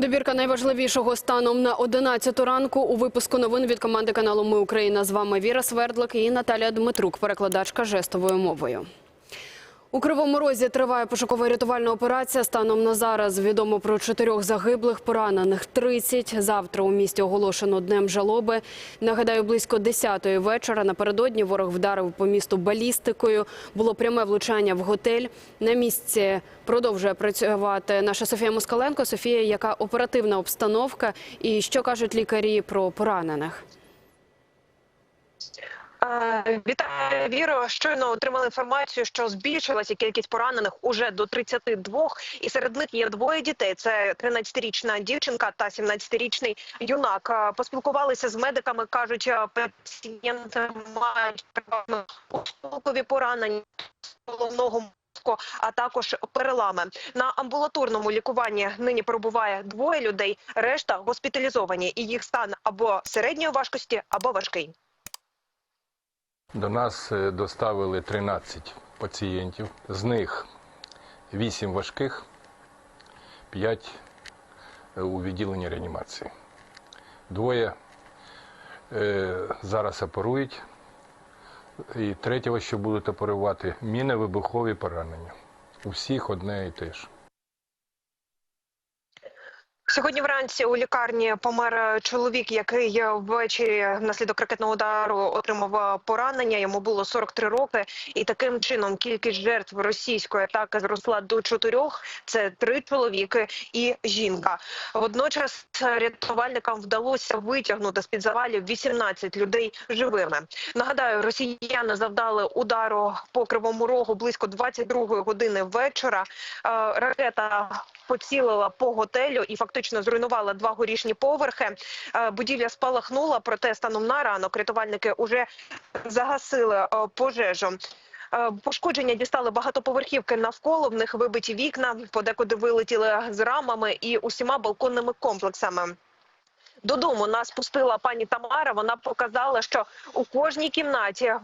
Добірка найважливішого станом на 11 ранку у випуску новин від команди каналу Ми Україна. З вами Віра Свердлик і Наталія Дмитрук, перекладачка жестовою мовою. У Кривому Розі триває пошукова рятувальна операція. Станом на зараз відомо про чотирьох загиблих, поранених 30. Завтра у місті оголошено днем жалоби. Нагадаю, близько 10-ї вечора напередодні ворог вдарив по місту балістикою. Було пряме влучання в готель. На місці продовжує працювати наша Софія Москаленко. Софія, яка оперативна обстановка і що кажуть лікарі про поранених? Вітаю, Віро. Щойно отримали інформацію, що збільшилася кількість поранених уже до 32, і серед них є двоє дітей. Це 13-річна дівчинка та 17-річний юнак. Поспілкувалися з медиками. кажуть, пацієнти мають осколкові поранення головного мозку, а також перелами на амбулаторному лікуванні. Нині перебуває двоє людей. Решта госпіталізовані, і їх стан або середньої важкості, або важкий. До нас е, доставили 13 пацієнтів, з них 8 важких, 5 у відділенні реанімації. Двоє е, зараз оперують, і третього, що будуть оперувати, мінно-вибухові поранення. У всіх одне і те ж. Сьогодні вранці у лікарні помер чоловік, який ввечері внаслідок ракетного удару отримав поранення. Йому було 43 роки, і таким чином кількість жертв російської атаки зросла до чотирьох. Це три чоловіки і жінка. Водночас рятувальникам вдалося витягнути з під завалів 18 людей живими. Нагадаю, росіяни завдали удару по кривому рогу близько 22 години вечора. Е, Ракета поцілила по готелю і фактично зруйнувала два горішні поверхи. Е, Будівля спалахнула, проте станом на ранок рятувальники вже загасили е, пожежу. Е, Пошкодження дістали багатоповерхівки навколо. В них вибиті вікна, подекуди вилетіли з рамами і усіма балконними комплексами. Додому нас пустила пані Тамара. Вона показала, що у кожній кімнаті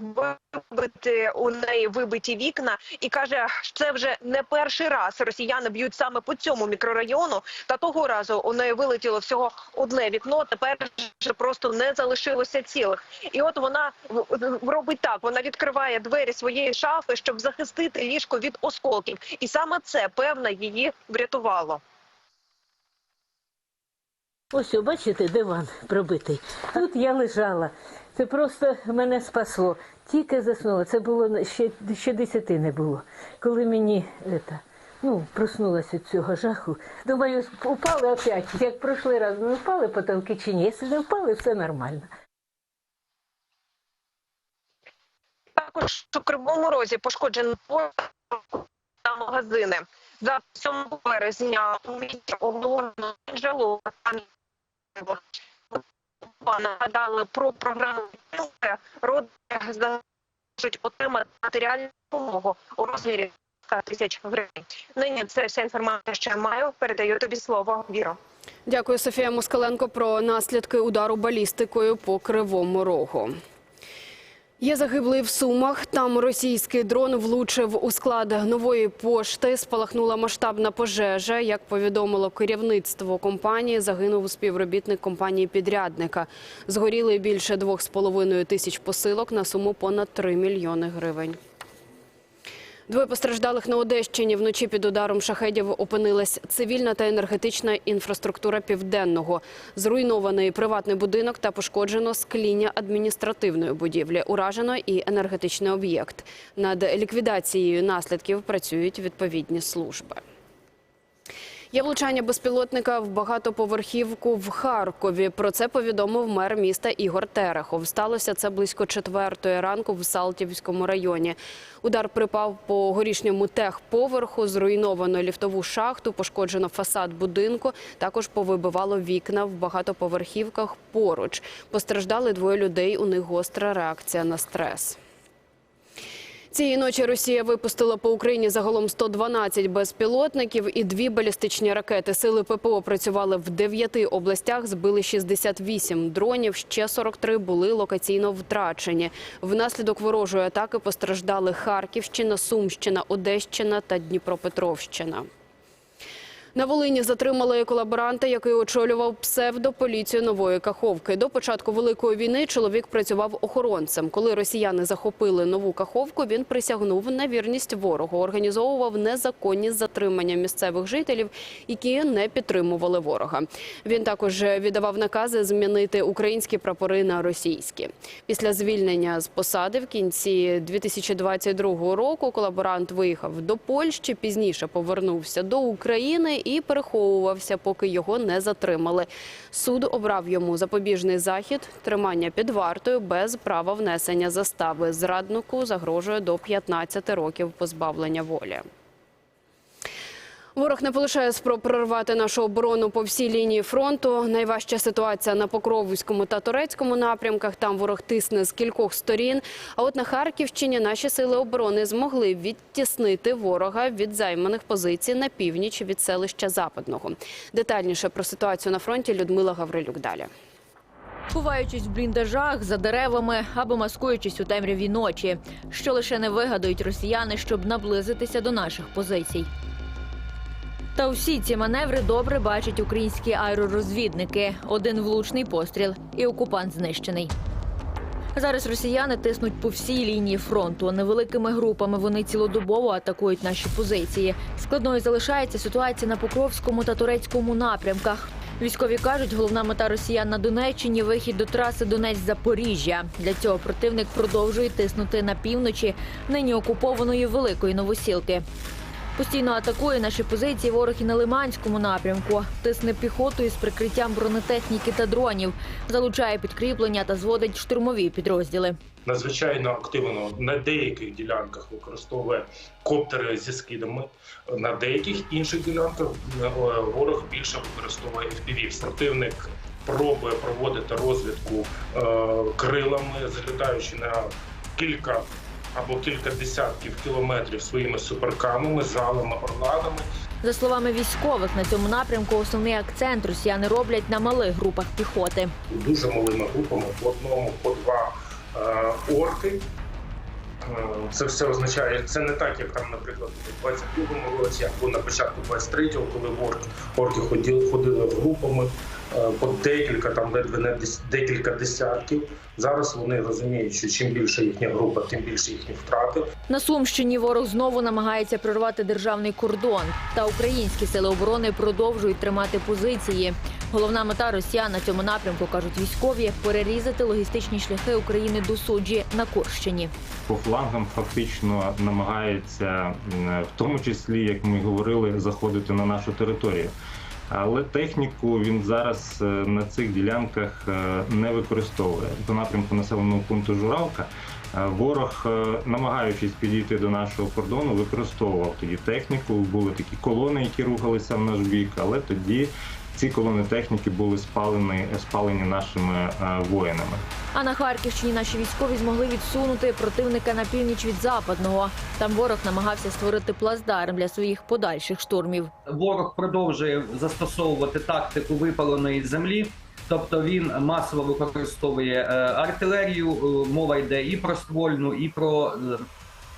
вибиті у неї вибиті вікна, і каже, це вже не перший раз росіяни б'ють саме по цьому мікрорайону. Та того разу у неї вилетіло всього одне вікно. Тепер вже просто не залишилося цілих. І от вона робить так: вона відкриває двері своєї шафи, щоб захистити ліжко від осколків, і саме це певно її врятувало. Ось, бачите, диван пробитий. Тут я лежала. Це просто мене спасло. Тільки заснула. Це було ще, ще десяти не було. Коли мені ета, ну, проснулася від цього жаху. Думаю, упали опять. Як прошлий раз не впали потолки чи ні. Якщо не впали, все нормально. Також у Кривому Розі пошкоджено та магазини. За 7 березня у місті оголошено джерело нагадали про програму. Роди зможуть отримати матеріальну допомогу у розмірі 100 тисяч гривень. Нині це вся інформація, що я маю. Передаю тобі слово, Віро. Дякую, Софія Москаленко, про наслідки удару балістикою по Кривому Рогу. Є загиблий в Сумах. Там російський дрон влучив у склад нової пошти. Спалахнула масштабна пожежа. Як повідомило керівництво компанії, загинув співробітник компанії підрядника. Згоріли більше 2,5 тисяч посилок на суму понад 3 мільйони гривень. Двоє постраждалих на Одещині вночі під ударом шахедів опинилась цивільна та енергетична інфраструктура південного. Зруйнований приватний будинок та пошкоджено скління адміністративної будівлі. Уражено і енергетичний об'єкт. Над ліквідацією наслідків працюють відповідні служби. Є влучання безпілотника в багатоповерхівку в Харкові. Про це повідомив мер міста Ігор Терехов. Сталося це близько четвертої ранку в Салтівському районі. Удар припав по горішньому техповерху, зруйновано ліфтову шахту, пошкоджено фасад будинку. Також повибивало вікна в багатоповерхівках поруч. Постраждали двоє людей. У них гостра реакція на стрес. Цієї ночі Росія випустила по Україні загалом 112 безпілотників і дві балістичні ракети. Сили ППО працювали в дев'яти областях, збили 68 дронів. Ще 43 були локаційно втрачені. Внаслідок ворожої атаки постраждали Харківщина, Сумщина, Одещина та Дніпропетровщина. На Волині затримали колаборанта, який очолював псевдополіцію нової Каховки. До початку великої війни чоловік працював охоронцем. Коли росіяни захопили нову Каховку, він присягнув на вірність ворогу, організовував незаконні затримання місцевих жителів, які не підтримували ворога. Він також віддавав накази змінити українські прапори на російські. Після звільнення з посади в кінці 2022 року колаборант виїхав до Польщі, пізніше повернувся до України і переховувався, поки його не затримали. Суд обрав йому запобіжний захід, тримання під вартою без права внесення застави. Зраднику загрожує до 15 років позбавлення волі. Ворог не полишає спроб прорвати нашу оборону по всій лінії фронту. Найважча ситуація на Покровському та Турецькому напрямках. Там ворог тисне з кількох сторін. А от на Харківщині наші сили оборони змогли відтіснити ворога від займаних позицій на північ від селища Западного. Детальніше про ситуацію на фронті Людмила Гаврилюк далі. Ховаючись в бліндажах за деревами або маскуючись у темряві ночі, що лише не вигадують росіяни, щоб наблизитися до наших позицій. Та усі ці маневри добре бачать українські аеророзвідники. Один влучний постріл, і окупант знищений. Зараз росіяни тиснуть по всій лінії фронту. Невеликими групами вони цілодобово атакують наші позиції. Складною залишається ситуація на Покровському та Турецькому напрямках. Військові кажуть, головна мета росіян на Донеччині вихід до траси Донець-Запоріжжя. Для цього противник продовжує тиснути на півночі нині окупованої великої новосілки. Постійно атакує наші позиції ворог і на Лиманському напрямку. Тисне піхотою з прикриттям бронетехніки та дронів, залучає підкріплення та зводить штурмові підрозділи. надзвичайно активно на деяких ділянках використовує коптери зі скидами. На деяких інших ділянках е, ворог більше використовує FPV. Противник пробує проводити розвідку е, крилами, залітаючи на кілька або кілька десятків кілометрів своїми суперкамами, залами, орладами. За словами військових, на цьому напрямку основний акцент росіяни роблять на малих групах піхоти. дуже малими групами по одному, по два е, орки. Е, Це все означає, це не так, як там, наприклад, у 22-му році або на початку 23-го, коли орки, ходили, ходили групами по декілька, там ледве не декілька десятків. Зараз вони розуміють, що чим більше їхня група, тим більше їхні втрати. На Сумщині ворог знову намагається прорвати державний кордон. Та українські сили оборони продовжують тримати позиції. Головна мета росіян на цьому напрямку кажуть військові перерізати логістичні шляхи України до суджі на Курщині. по флангам фактично намагається, м, в тому числі, як ми говорили, заходити на нашу територію. Але техніку він зараз е, на цих ділянках е, не використовує. По напрямку населеного пункту Журавка е, ворог, намагаючись підійти до нашого кордону, використовував тоді техніку. Були такі колони, які рухалися в наш бік, але тоді ці колони техніки були спалені, спалені нашими е, воїнами. А на Харківщині наші військові змогли відсунути противника на північ від западного. Там ворог намагався створити плацдарм для своїх подальших штурмів. ворог продовжує застосовувати тактику випаленої землі. Тобто він масово використовує е, артилерію. е, Мова йде і про ствольну, і про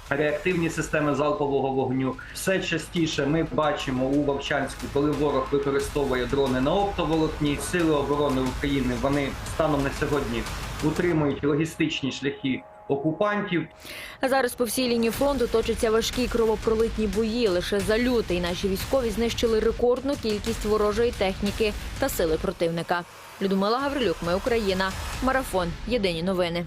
реактивні системи залпового вогню. Все частіше ми бачимо у Вовчанську, коли ворог використовує дрони на оптоволокні. Сили оборони України вони станом на сьогодні утримують логістичні шляхи окупантів. Зараз по всій лінії фронту точаться важкі кровопролитні бої. Лише за лютий наші військові знищили рекордну кількість ворожої техніки та сили противника. Людмила Гаврилюк, ми Україна. Марафон. Єдині новини.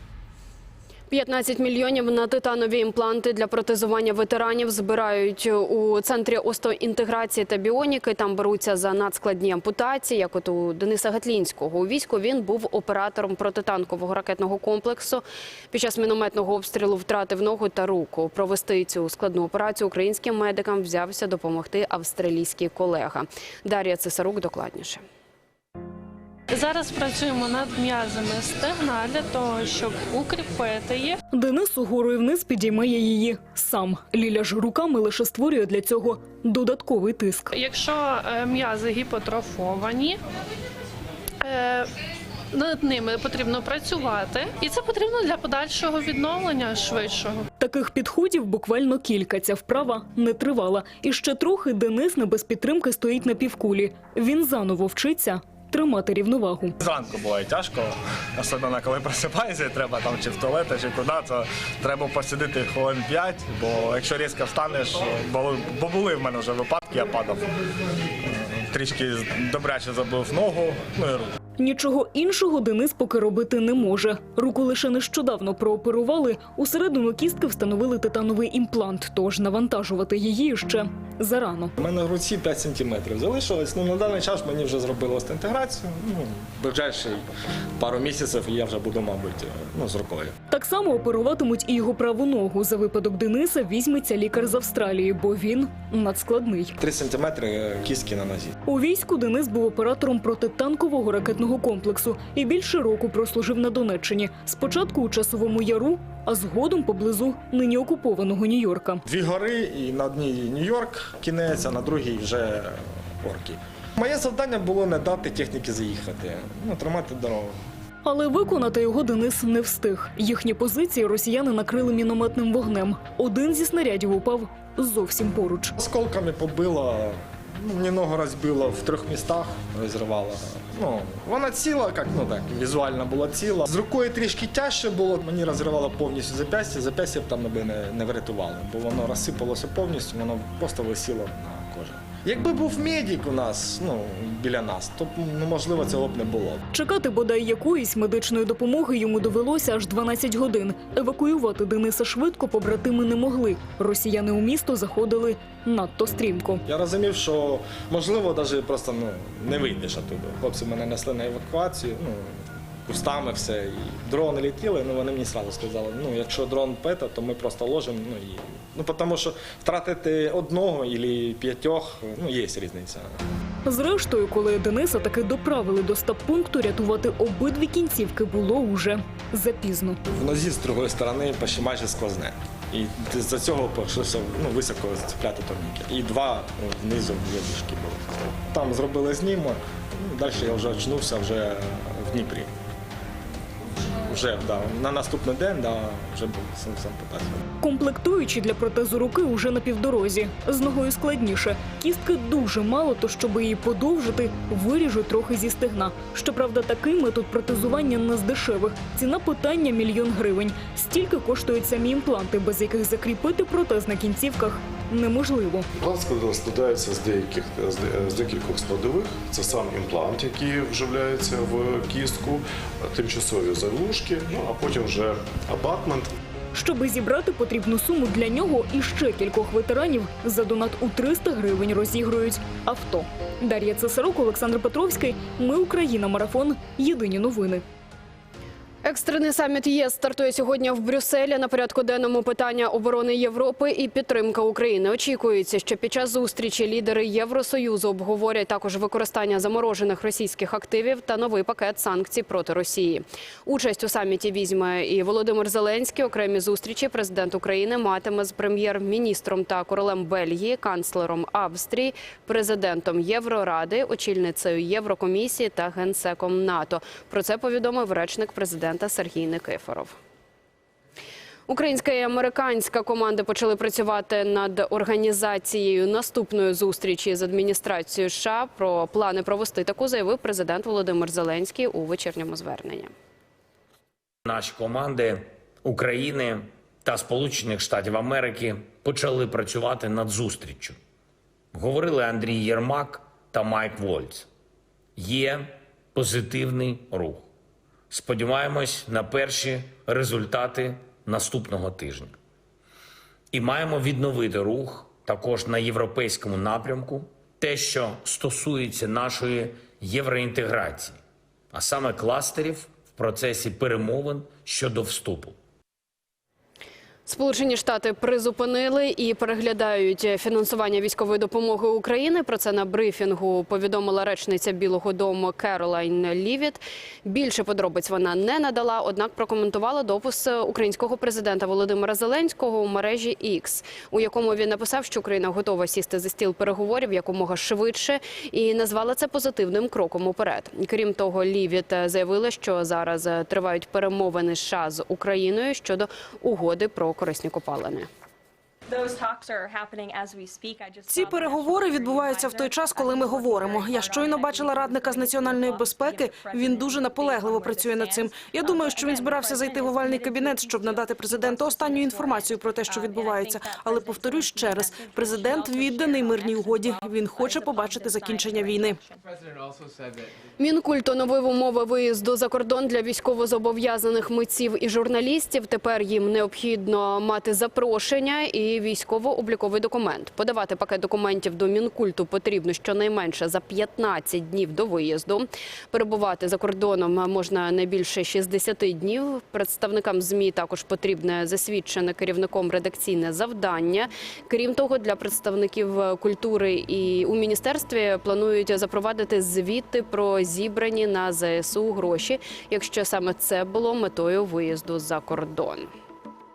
15 мільйонів на титанові імпланти для протезування ветеранів збирають у центрі остеоінтеграції та біоніки. Там беруться за надскладні ампутації, як от у Дениса Гатлінського. У війську він був оператором протитанкового ракетного комплексу. Під час мінометного обстрілу втратив ногу та руку. Провести цю складну операцію українським медикам взявся допомогти австралійський колега. Дар'я Цесарук докладніше. Зараз працюємо над м'язами стегна для того, щоб укріпити їх. Денис угору і вниз підіймає її сам. Ліля ж руками лише створює для цього додатковий тиск. Якщо е, м'язи гіпотрофовані, е, над ними потрібно працювати, і це потрібно для подальшого відновлення швидшого. Таких підходів буквально кілька. Ця вправа не тривала. І ще трохи Денис не без підтримки стоїть на півкулі. Він заново вчиться тримати рівновагу. Зранку буває тяжко, особливо коли просипаєшся, треба там чи в туалет, чи куди, то треба посидіти хвилин 5, бо якщо різко встанеш, бо були в мене вже випадки, я падав. Трішки добряче забив ногу, ну і руку. Нічого іншого Денис поки робити не може. Руку лише нещодавно прооперували. Усередину кістки встановили титановий імплант, тож навантажувати її ще зарано. У мене в руці 5 сантиметрів залишилось. Ну, на даний час мені вже зробили остеінтеграцію. Ну, ближайші пару місяців я вже буду, мабуть, ну, з рукою. Так само оперуватимуть і його праву ногу. За випадок Дениса візьметься лікар з Австралії, бо він надскладний. 3 сантиметри кістки на нозі. У війську Денис був оператором протитанкового ракетного комплексу і більше року прослужив на Донеччині. Спочатку у часовому яру, а згодом поблизу нині окупованого Нью-Йорка. Дві гори, і на одній Нью-Йорк кінець, а на другій вже орки. Моє завдання було не дати техніки заїхати, ну, тримати дорогу. Але виконати його Денис не встиг. Їхні позиції росіяни накрили мінометним вогнем. Один зі снарядів упав зовсім поруч. Осколками побило, ну, мені ногу розбило в трьох містах, розірвало. Ну, вона ціла, як, ну так, візуально була ціла. З рукою трішки тяжче було, мені розривало повністю зап'ястя, запястя б там би не, не врятували, бо воно розсипалося повністю, воно просто висіло на кожі. Якби був медик у нас, ну, біля нас, то ну, можливо цього б не було. Чекати бодай якоїсь медичної допомоги йому довелося аж 12 годин. Евакуювати Дениса швидко побратими не могли. Росіяни у місто заходили надто стрімко. Я розумів, що можливо навіть просто ну, не вийдеш оттуда. Хлопці мене несли на евакуацію, ну, кустами все. І дрони летіли, ну вони мені одразу сказали, ну якщо дрон пета, то ми просто ложимо. Ну, і, ну тому що втратити одного або п'ятьох, ну є різниця. Зрештою, коли Дениса таки доправили до стаб-пункту, рятувати обидві кінцівки було уже запізно. В нозі з другої сторони почти майже сквозне. І з-за цього прийшлося ну, високо зацепляти турніки. І два ну, внизу в'язішки були. Там зробили знімок, ну, далі я вже очнувся вже в Дніпрі. Вже да, на наступний день да, вже був сам сам. Комплектуючі для протезу руки уже на півдорозі. З ногою складніше. Кістки дуже мало, то щоб її подовжити, виріжу трохи зі стегна. Щоправда, такий метод протезування не з дешевих. Ціна питання мільйон гривень. Стільки коштують самі імпланти, без яких закріпити протез на кінцівках неможливо. Імплант складається з деяких з з декількох складових. Це сам імплант, який вживляється в кістку, тимчасові заглушки, ну а потім вже абатмент. Щоби зібрати потрібну суму для нього і ще кількох ветеранів за донат у 300 гривень розігрують авто. Дар'я Цесарук, Олександр Петровський. Ми Україна. Марафон. Єдині новини. Екстрений саміт ЄС стартує сьогодні в Брюсселі. На порядку денному питання оборони Європи і підтримка України. Очікується, що під час зустрічі лідери Євросоюзу обговорять також використання заморожених російських активів та новий пакет санкцій проти Росії. Участь у саміті візьме і Володимир Зеленський. Окремі зустрічі президент України матиме з прем'єр-міністром та королем Бельгії, канцлером Австрії, президентом Євроради, очільницею Єврокомісії та генсеком НАТО. Про це повідомив речник президента Сергій Никифоров. Українська і американська команди почали працювати над організацією наступної зустрічі з адміністрацією США. Про плани провести таку заявив президент Володимир Зеленський у вечірньому зверненні. Наші команди України та Сполучених Штатів Америки почали працювати над зустріччю. Говорили Андрій Єрмак та Майк Вольц. Є позитивний рух. Сподіваємось на перші результати наступного тижня. І маємо відновити рух також на європейському напрямку, те, що стосується нашої євроінтеграції, а саме кластерів в процесі перемовин щодо вступу. Сполучені Штати призупинили і переглядають фінансування військової допомоги України. Про це на брифінгу повідомила речниця Білого Дому Керолайн Лівіт. Більше подробиць вона не надала, однак прокоментувала допис українського президента Володимира Зеленського у мережі X, у якому він написав, що Україна готова сісти за стіл переговорів якомога швидше, і назвала це позитивним кроком уперед. Крім того, Лівіт заявила, що зараз тривають перемовини США з Україною щодо угоди про корисні копалини. Ці переговори відбуваються в той час, коли ми говоримо. Я щойно бачила радника з національної безпеки. Він дуже наполегливо працює над цим. Я думаю, що він збирався зайти в овальний кабінет, щоб надати президенту останню інформацію про те, що відбувається. Але повторюсь ще раз: президент відданий мирній угоді. Він хоче побачити закінчення війни. Мінкульт оновив умови виїзду за кордон для військовозобов'язаних митців і журналістів. Тепер їм необхідно мати запрошення військово-обліковий документ. Подавати пакет документів до Мінкульту потрібно щонайменше за 15 днів до виїзду. Перебувати за кордоном можна не більше 60 днів. Представникам ЗМІ також потрібне засвідчене керівником редакційне завдання. Крім того, для представників культури і у міністерстві планують запровадити звіти про зібрані на ЗСУ гроші, якщо саме це було метою виїзду за кордон.